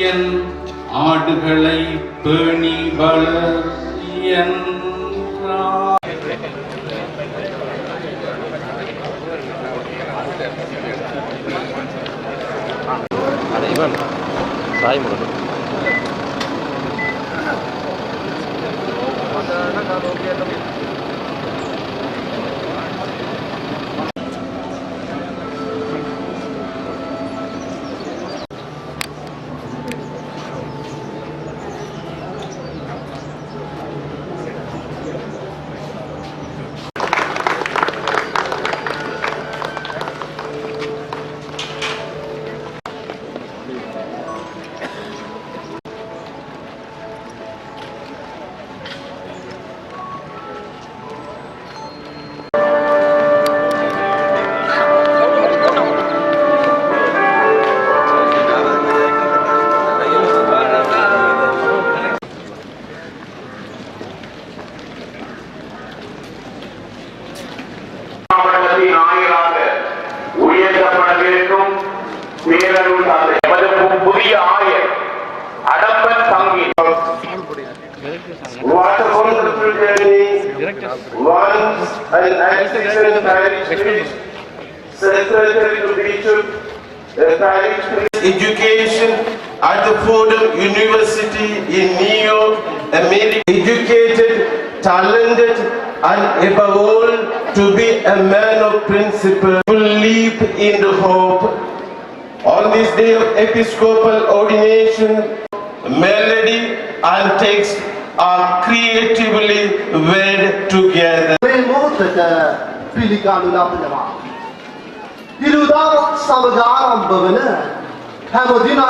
என் ஆடுகளை பேணி வளர் என்றார் ada Iman talented and above all to be a man of principle who live in the hope. On this day of episcopal ordination, melody and text are creatively wedded together. ದಿಲುದಾರ ಸಮಗಾರಂಭವನ ಹಮದಿನ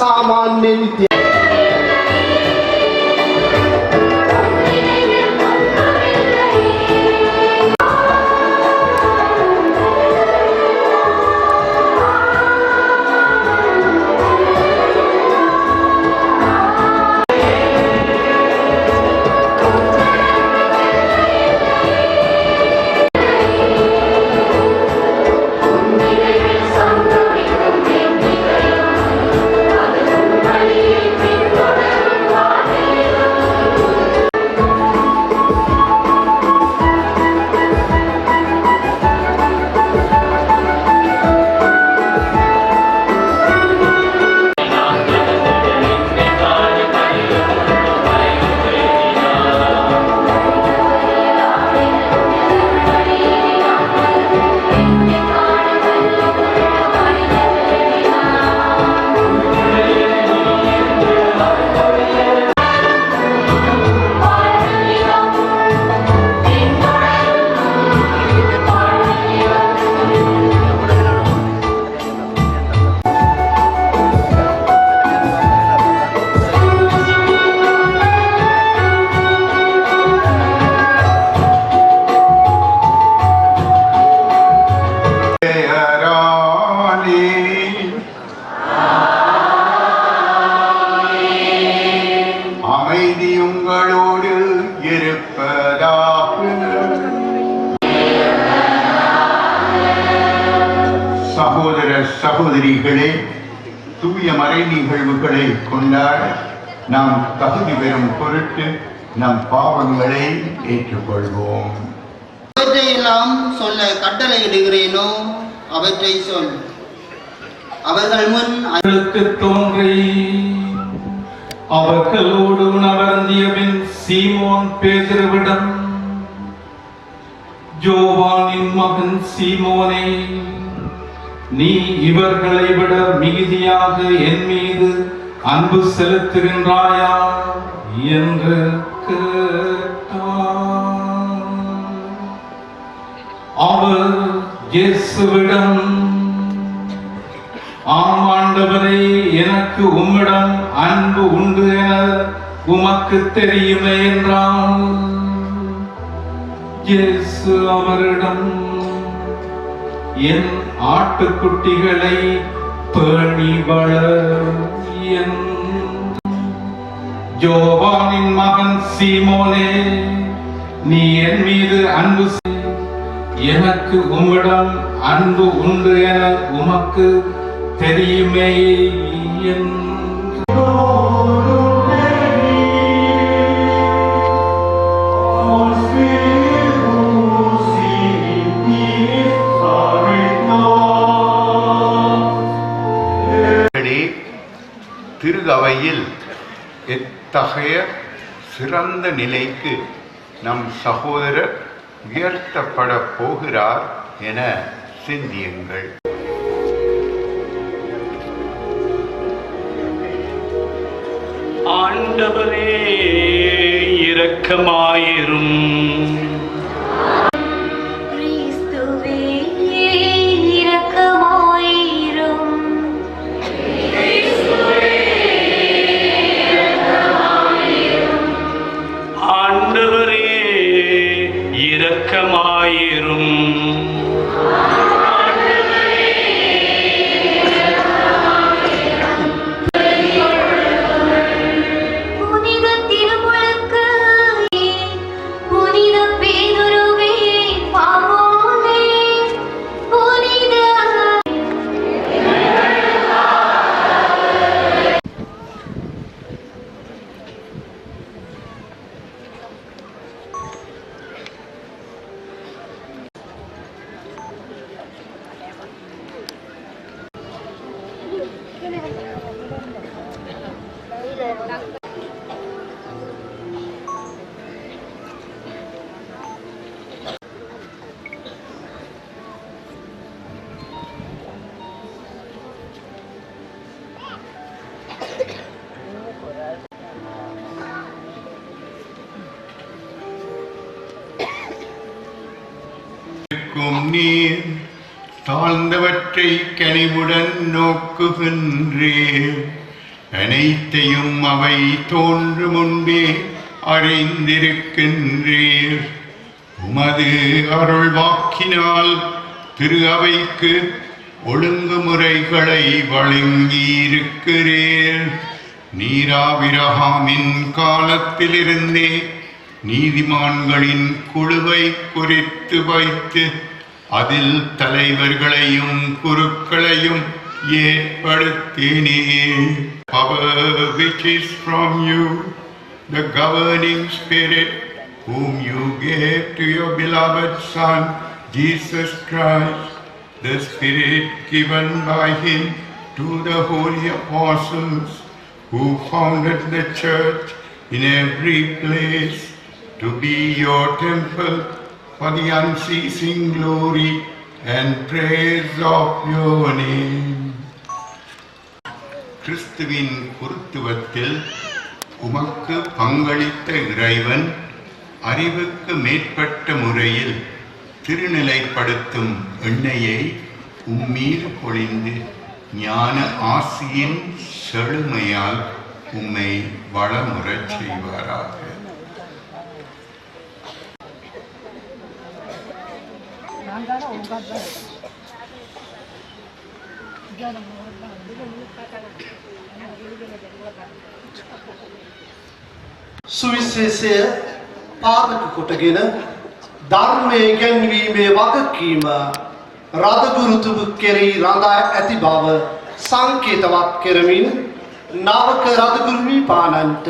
ಸಾಮಾನ್ಯ ನಿತ್ಯ ஏற்றுக்கொள்வோம் அவற்றையெல்லாம் சொல்ல கட்டளையிடுகிறேனோ அவற்றை சொல். அவர்கள் முன் அவர்களுக்கு தோன்றி. அவர்களோடு உணவருந்திய பின் சீமோன் பேதுருவிடம் ஜோவானின் மகன் சீமோனே நீ இவர்களை விட மிகுதியாக என் மீது அன்பு செலுத்துகின்றாயா? என்று அவர் இயேசுவிடம் ஆமாண்டவரே எனக்கு உம்மிடம் அன்பு உண்டு என உமக்கு தெரியுமே என்றான் இயேசு அவரிடம் என் ஆட்டுக்குட்டிகளை பேணி வளர் என் ஜோவானின் மகன் சீமோனே நீ என் மீது அன்பு எனக்கு உங்களிடம் அன்பு உண்டு என உமக்கு தெரியுமே திருகவையில் எத்தகைய சிறந்த நிலைக்கு நம் சகோதரர் உயர்த்தப்பட போகிறார் என சிந்தியுங்கள். ஆண்டவரே இரக்கமாயிரும். நிற்கும் நீர் தாழ்ந்தவற்றை கனிவுடன் நோக்குகின்றீர் அனைத்தையும் அவை தோன்று முன்பே அறிந்திருக்கின்றீர் உமது அருள் வாக்கினால் திரு அவைக்கு ஒழுங்குமுறைகளை வழங்கியிருக்கிறீர் நீராவிரகாமின் காலத்திலிருந்தே நீதிமான்களின் குழுவை குறித்து வைத்து அதில் தலைவர்களையும் குருக்களையும் ஏற்படுத்தினீர் power which is from you the governing spirit whom you gave to your beloved son Jesus Christ the spirit given by him to the holy apostles who founded the church in every place to be your temple for the unceasing glory and praise of your name. கிறிஸ்துவின் குருத்துவத்தில் உமக்கு பங்களித்த இறைவன் அறிவுக்கு மேற்பட்ட முறையில் திருநிலைப்படுத்தும் எண்ணெயை உம்மீது பொழிந்து ஞான ஆசியின் செழுமையால் உம்மை வளமுறச் ගංගාර ඕගත් බෑ. ගාන මොකක්ද සුවිශේෂය පාදක කොටගෙන ධර්මයේ ඉගැන්වීමේ වගකීම රදගුරුතුමු කෙරෙහි රඳා ඇති බව සංකේතවත් කරමින් නවක රදගුරු විපාණන්ට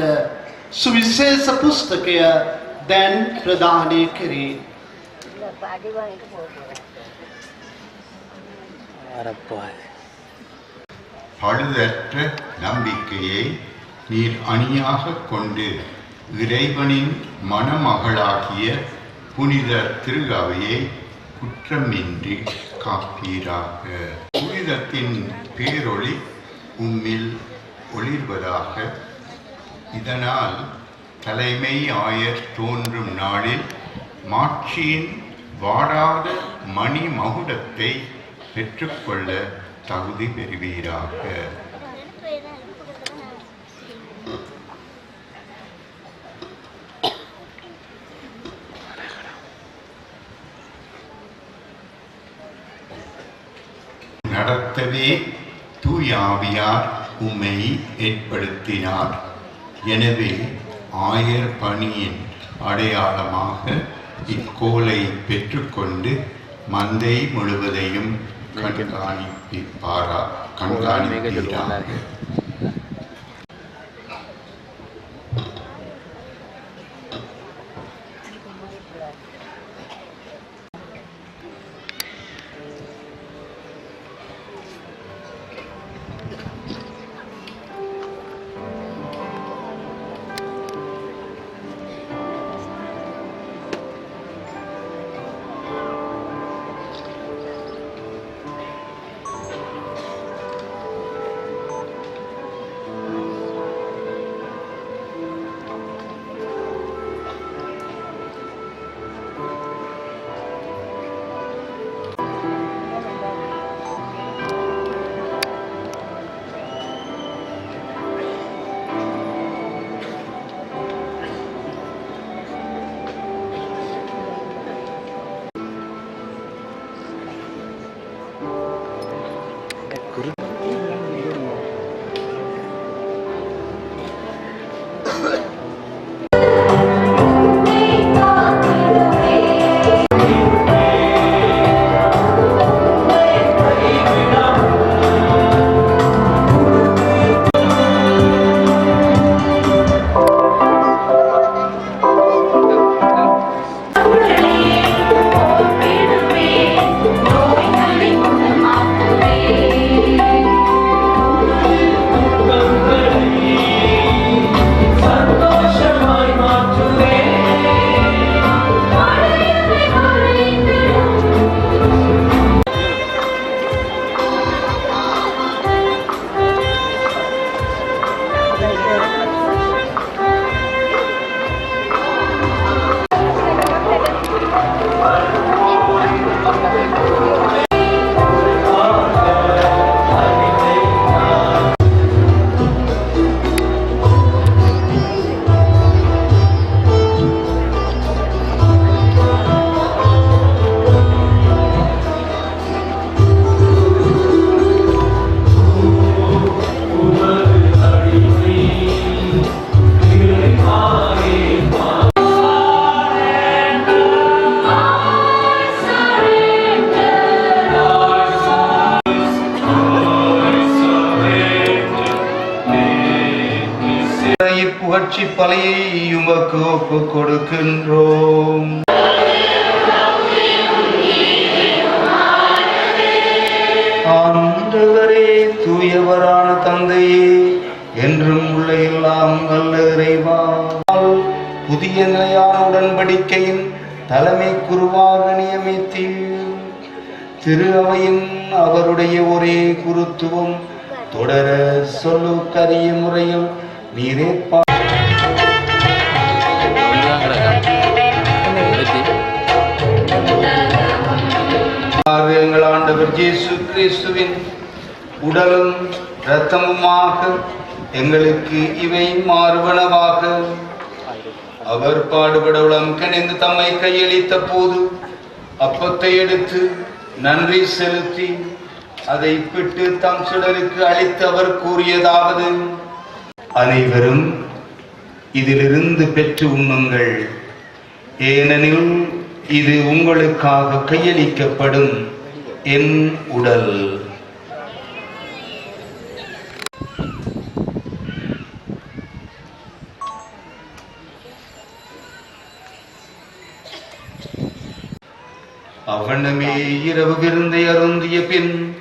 සුවිශේෂ පුස්තකය දැන් ප්‍රදානය කෙරේ. பழுதற்ற நம்பிக்கையை நீர் அணியாக கொண்டு இறைவனின் மணமகளாகிய புனித திருகவையை குற்றமின்றி காப்பீராக. புனிதத்தின் பேரொளி உம்மில் ஒளிர்வதாக. இதனால் தலைமை ஆயர் தோன்றும் நாளில் மாட்சியின் வாடாத மணி மகுடத்தை பெற்றுக்கொள்ள தகுதி பெறுவீராக. நடத்தவே தூயாவியார் உமை ஏற்படுத்தினார். எனவே ஆயர் பணியின் அடையாளமாக இக்கோலை பெற்றுக்கொண்டு மந்தை முழுவதையும் கண்காணிப்பாரா கண்காணிப்பீராக புகழ்ச்சி பலையை உமக்கு ஒப்பு கொடுக்கின்றோம். ஆண்டவரே தூயவரான தந்தையே என்றும் உள்ள எல்லாம் நல்ல இறைவா. புதிய நிலையான உடன்படிக்கையின் தலைமை குருவாக நியமித்தீர். திரு அவையின் அவருடைய ஒரே குருத்துவம் தொடர சொல்லுக்கரிய முறையில் நீரேற்பா கிறிஸ்துவின் உடலும் இரத்தமுமாக எங்களுக்கு இவை மாறுவனவாக. அவர் பாடுபட உளம் கணிந்து தம்மை கையளித்த போது அப்பத்தை எடுத்து நன்றி செலுத்தி அதை பிட்டு தம் சிலருக்கு அளித்து அவர் கூறியதாவது அனைவரும் இதிலிருந்து பெற்று உண்ணுங்கள். ஏனெனில் இது உங்களுக்காக கையளிக்கப்படும். என் உடல். அவனமே இரவு விருந்தை அருந்திய பின்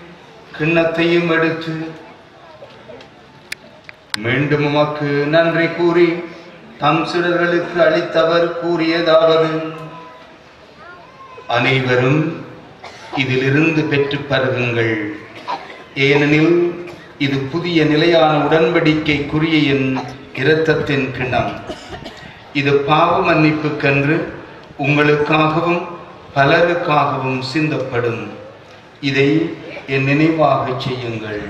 கிண்ணத்தையும் எடுத்து மீண்டும் உமக்கு நன்றி கூறி தம் சிலர்களுக்கு அளித்தவர் கூறியதாவது. அனைவரும் இதிலிருந்து பெற்று பருகுங்கள். ஏனெனில் இது புதிய நிலையான உடன்படிக்கைக்குரிய என் இரத்தத்தின் கிண்ணம் இது பாவ மன்னிப்புக்கென்று உங்களுக்காகவும் பலருக்காகவும் சிந்தப்படும். இதை என் நினைவாகச் செய்யுங்கள்.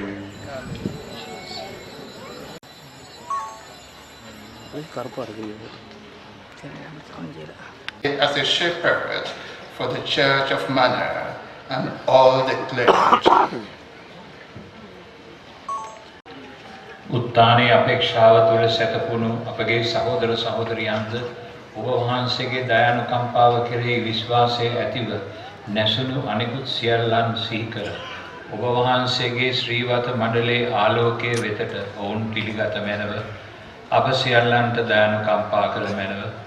As a shepherd for the church of Manor and all the clergy. උත්තානයේ අපේක්ෂාව තුළ සැතපුුණු අපගේ සහෝදර සහෝදරියන්ද ඔබ වහන්සේගේ දයානුකම්පාව කෙරෙහි විශ්වාසය ඇතිව නැසුණු අනෙකුත් සියල්ලන් සිහිකර. ඔබ වහන්සේගේ ශ්‍රීවත මණ්ඩලේ ආලෝකය වෙතට ඔවුන් පිළිගත මැනව අප සියල්ලන්ට දයානුකම්පා කළ මැනව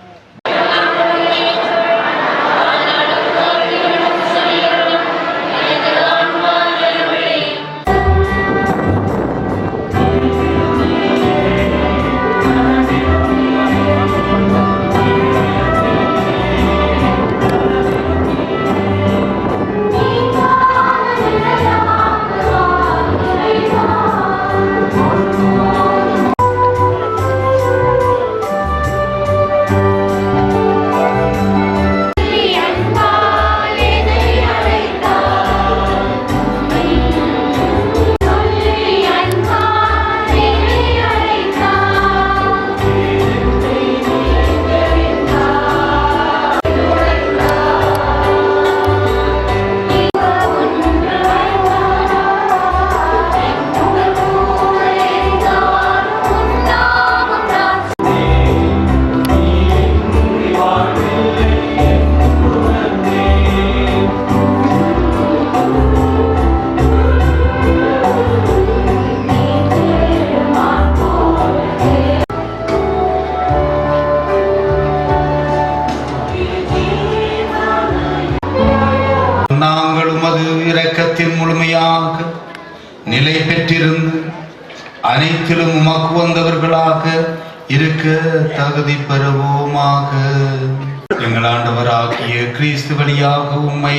கிறிஸ்து வழியாக உம்மை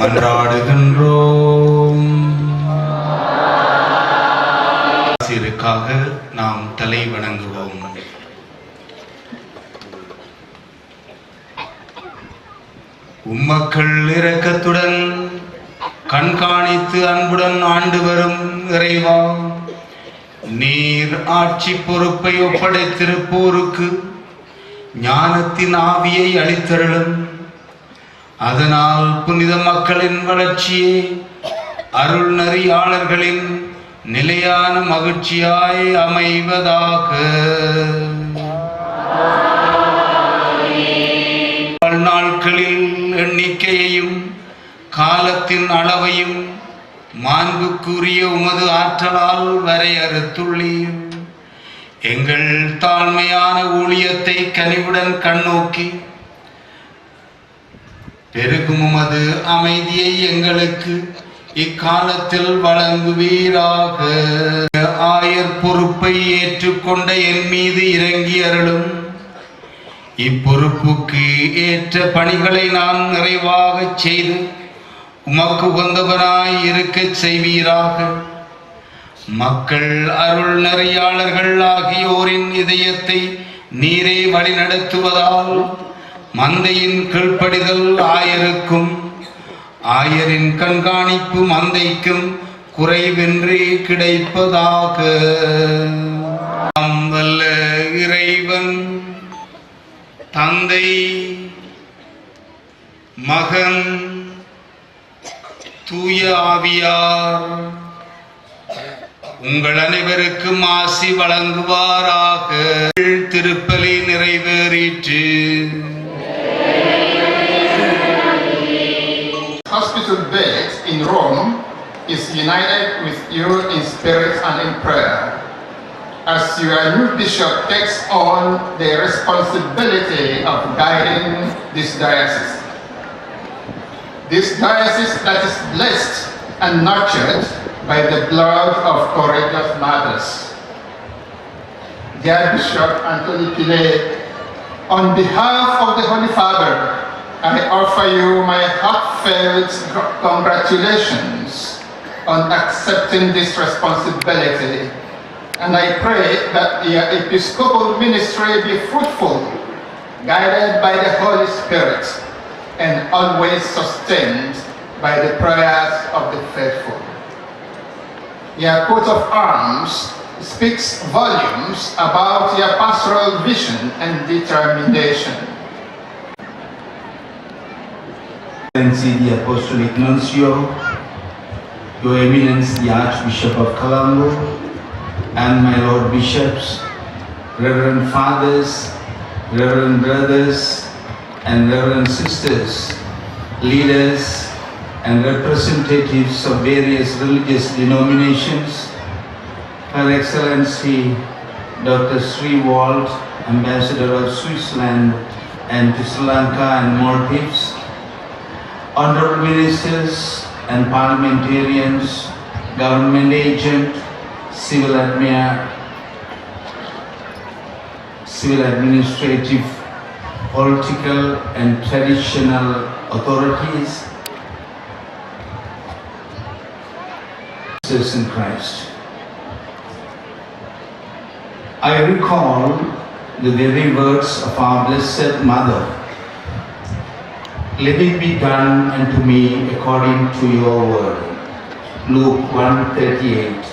மன்றாடுகின்றோம். ஆசிரியருக்காக நாம் தலை வணங்குவோம். உம்மக்கள் இரக்கத்துடன் கண்காணித்து அன்புடன் ஆண்டு வரும் இறைவா நீர் ஆட்சி பொறுப்பை ஒப்படைத்திருப்போருக்கு ஞானத்தின் ஆவியை அளித்தருளும். அதனால் புனித மக்களின் வளர்ச்சியே அருள் நெறியாளர்களின் நிலையான மகிழ்ச்சியாய் அமைவதாக. வாழ்நாட்களில் எண்ணிக்கையையும் காலத்தின் அளவையும் மாண்புக்குரிய உமது ஆற்றலால் வரையறுத்துள்ளீர். எங்கள் தாழ்மையான ஊழியத்தை கனிவுடன் கண்ணோக்கி பெருகும் அமைதியை எங்களுக்கு இக்காலத்தில் வழங்குவீராக. ஆயர் பொறுப்பை ஏற்றுக்கொண்ட என் மீது இறங்கி அருளும். இப்பொறுப்புக்கு ஏற்ற பணிகளை நான் நிறைவாகச் செய்து உமக்கு உகந்தவனாய் இருக்கச் செய்வீராக. மக்கள் அருள் நெறியாளர்கள் ஆகியோரின் இதயத்தை நீரே வழிநடத்துவதால் மந்தையின் கீழ்ப்படிதல் ஆயருக்கும் ஆயரின் கண்காணிப்பு மந்தைக்கும் குறைவின்றி கிடைப்பதாக. வல்ல இறைவன் தந்தை மகன் தூய ஆவியார் உங்கள் அனைவருக்கும் ஆசி வழங்குவாராக. திருப்பலி நிறைவேறிற்று. Hospital bed in Rome is united with you in spirit and in prayer. As your new bishop takes on the responsibility of guiding this diocese. This diocese that is blessed and nurtured by the blood of courageous mothers. Dear Bishop Anthony Pile, on behalf of the Holy Father, I offer you my heartfelt congratulations on accepting this responsibility. And I pray that your episcopal ministry be fruitful, guided by the Holy Spirit, and always sustained by the prayers of the faithful. Your coat of arms speaks volumes about your pastoral vision and determination. Excellency the Apostolic Nuncio, Your Eminence the Archbishop of Colombo, and my Lord Bishops, Reverend Fathers, Reverend Brothers, and Reverend Sisters, leaders and representatives of various religious denominations, Her Excellency Dr. Sri Walt, Ambassador of Switzerland and to Sri Lanka and Maldives, honorable ministers and parliamentarians, government agent, civil admin, civil administrative, political and traditional authorities, sisters in Christ. I recall the very words of our Blessed Mother let it be done unto me according to your word. Luke 138.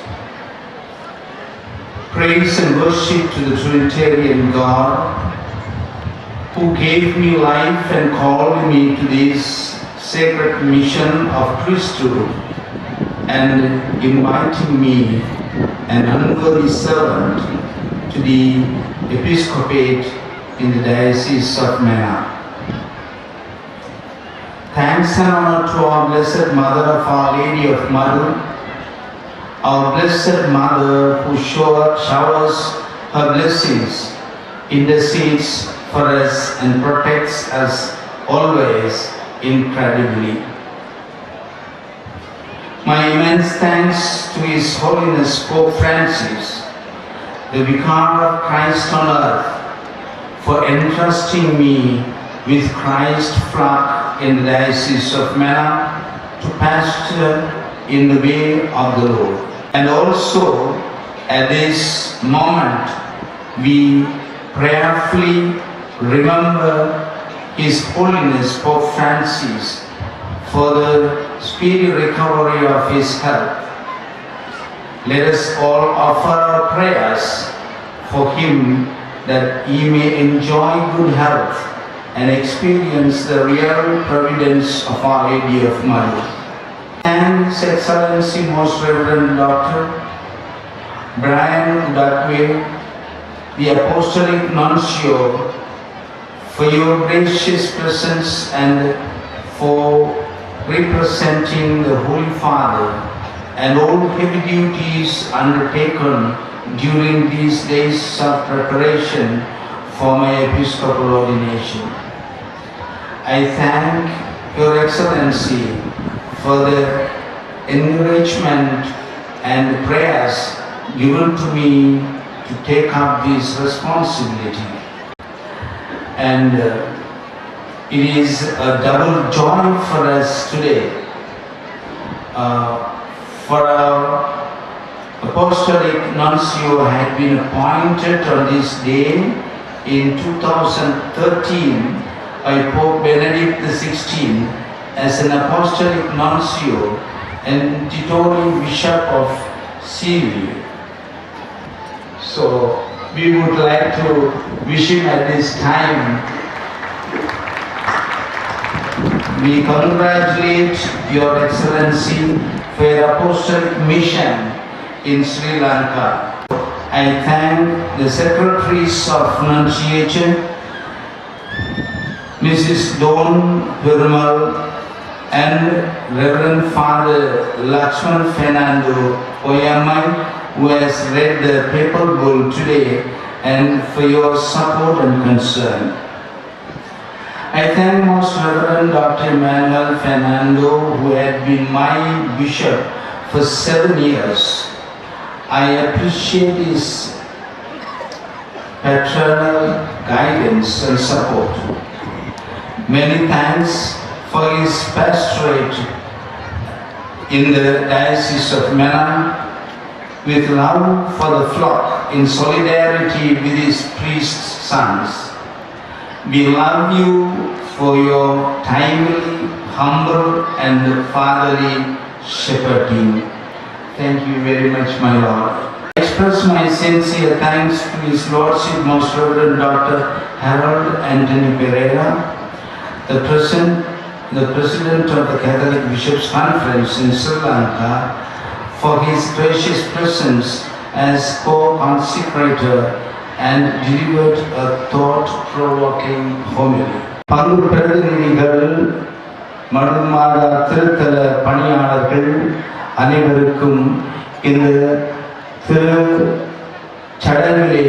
Praise and worship to the Trinitarian God who gave me life and called me to this sacred mission of priesthood and inviting me, an unworthy servant, to the episcopate in the Diocese of Mena. Thanks and honor to our Blessed Mother of Our Lady of Madhu, our Blessed Mother who shower- showers her blessings, intercedes for us and protects us always incredibly. My immense thanks to His Holiness Pope Francis, the Vicar of Christ on earth, for entrusting me with Christ's flock in the Diocese of Mena to pasture in the way of the Lord. And also At this moment, we prayerfully remember His Holiness Pope Francis for the speedy recovery of his health. Let us all offer our prayers for him that he may enjoy good health and experience the real providence of Our Lady of Mary. And His Excellency Most Reverend Dr. Brian Dugway, the Apostolic Nuncio, for your gracious presence and for representing the Holy Father and all heavy duties undertaken during these days of preparation for my episcopal ordination. I thank Your Excellency for the encouragement and prayers given to me to take up this responsibility. And uh, it is a double joy for us today. Uh, for our apostolic nuncio had been appointed on this day in 2013 by Pope Benedict XVI as an apostolic nuncio and titular bishop of Syria. So we would like to wish him at this time we congratulate Your Excellency for your apostolic mission in Sri Lanka. I thank the Secretaries of Nunciation, Mrs. Don Perumal and Reverend Father Lakshman Fernando Oyamai, who has read the papal bull today, and for your support and concern. I thank Most Reverend Dr. Manuel Fernando, who had been my bishop for seven years. I appreciate his paternal guidance and support. Many thanks for his pastorate in the Diocese of Menan with love for the flock in solidarity with his priest sons. We love you for your timely, humble, and fatherly shepherding. Thank you very much, my Lord. I express my sincere thanks to His Lordship, Most Reverend Dr. Harold Anthony Pereira, the President, the President of the Catholic Bishops' Conference in Sri Lanka, for his gracious presence as co-consecrator and delivered a thought-provoking homily. பங்கு பிரதிநிதிகள் மடுமாடா திருத்தல பணியாளர்கள் அனைவருக்கும் இந்த திரு சடங்கிலே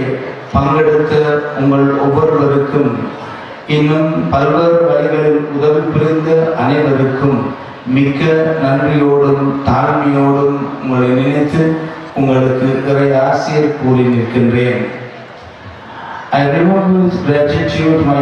பங்கெடுத்த உங்கள் ஒவ்வொருவருக்கும் இன்னும் பல்வேறு வழிகளில் உதவி புரிந்த அனைவருக்கும் மிக்க நன்றியோடும் தாழ்மையோடும் உங்களை நினைத்து உங்களுக்கு இறை ஆசிரியர் கூறி நிற்கின்றேன். I remember with gratitude my